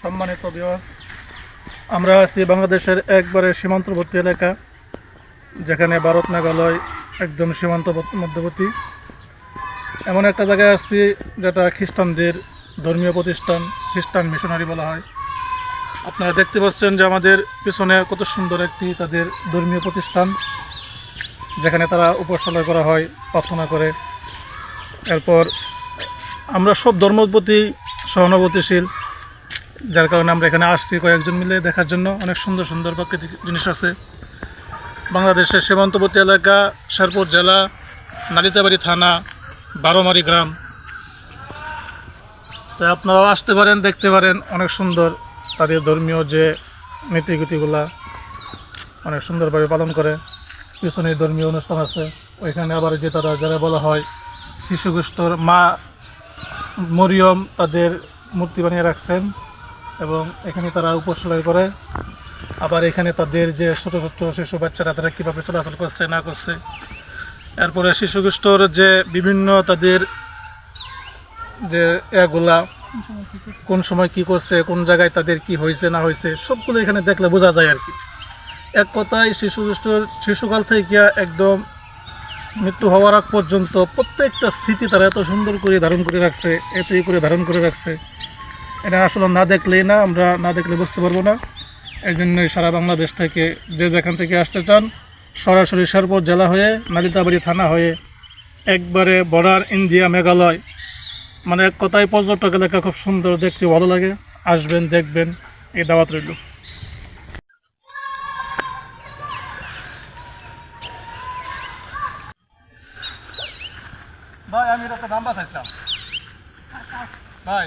সম্মানিত বিওয়াস আমরা আছি বাংলাদেশের একবারে সীমান্তবর্তী এলাকা, যেখানে ভারত মেঘালয় একদম সীমান্ত মধ্যবর্তী। এমন একটা জায়গায় আসছি যেটা খ্রিস্টানদের ধর্মীয় প্রতিষ্ঠান, খ্রিস্টান মিশনারি বলা হয়। আপনারা দেখতে পাচ্ছেন যে আমাদের পিছনে কত সুন্দর একটি তাদের ধর্মীয় প্রতিষ্ঠান, যেখানে তারা উপাসনায় করা হয়, প্রার্থনা করে। এরপর আমরা সব ধর্মের প্রতি সহানুভূতিশীল, যার কারণে আমরা এখানে আসছি কয়েকজন মিলে দেখার জন্য। অনেক সুন্দর সুন্দর প্রাকৃতিক জিনিস আছে। বাংলাদেশের সীমান্তবর্তী এলাকা, শেরপুর জেলা, নালিতাবাড়ি থানা, বারোমারি গ্রাম। তাই আপনারাও আসতে পারেন, দেখতে পারেন, অনেক সুন্দর তাদের ধর্মীয় যে নীতিগতিগুলা অনেক সুন্দরভাবে পালন করে। পিছনে ধর্মীয় অনুষ্ঠান আছে, ওইখানে আবার যে তারা যারা বলা হয় শিশু গোষ্ঠর মা মরিয়ম তাদের মূর্তি বানিয়ে রাখছেন এবং এখানে তারা উপসলয় করে। আবার এখানে তাদের যে ছোট ছোট শিশু বাচ্চারা, তারা কীভাবে চলাচল করছে, না করছে। এরপরে শিশু গোষ্ঠর যে বিভিন্ন তাদের যে এগুলা, কোন সময় কি করছে, কোন জায়গায় তাদের কি হয়েছে, না হয়েছে, সবগুলো এখানে দেখলে বোঝা যায় আর কি। এক কথায় শিশু গোষ্ঠীর শিশুকাল থেকে একদম মৃত্যু হওয়ার আগ পর্যন্ত প্রত্যেকটা স্মৃতি তারা এত সুন্দর করে ধারণ করে রাখছে, এতই করে ধারণ করে রাখছে। এটা আসলে না দেখলেই না, আমরা না দেখলে বুঝতে পারব না। এই জন্যই সারা বাংলাদেশ থেকে যে যেখান থেকে আসতে চান, সরাসরি শেরপুর জেলা হয়ে নালিতাবাড়ি থানা হয়ে একবারে বর্ডার ইন্ডিয়া মেঘালয়। মানে এক কথায় পর্যটক এলাকা খুব সুন্দর, দেখতে ভালো লাগে। আসবেন, দেখবেন, এই দাওয়াত রইল। ভাই আমি এটা নাম্বার চাইছিলাম ভাই।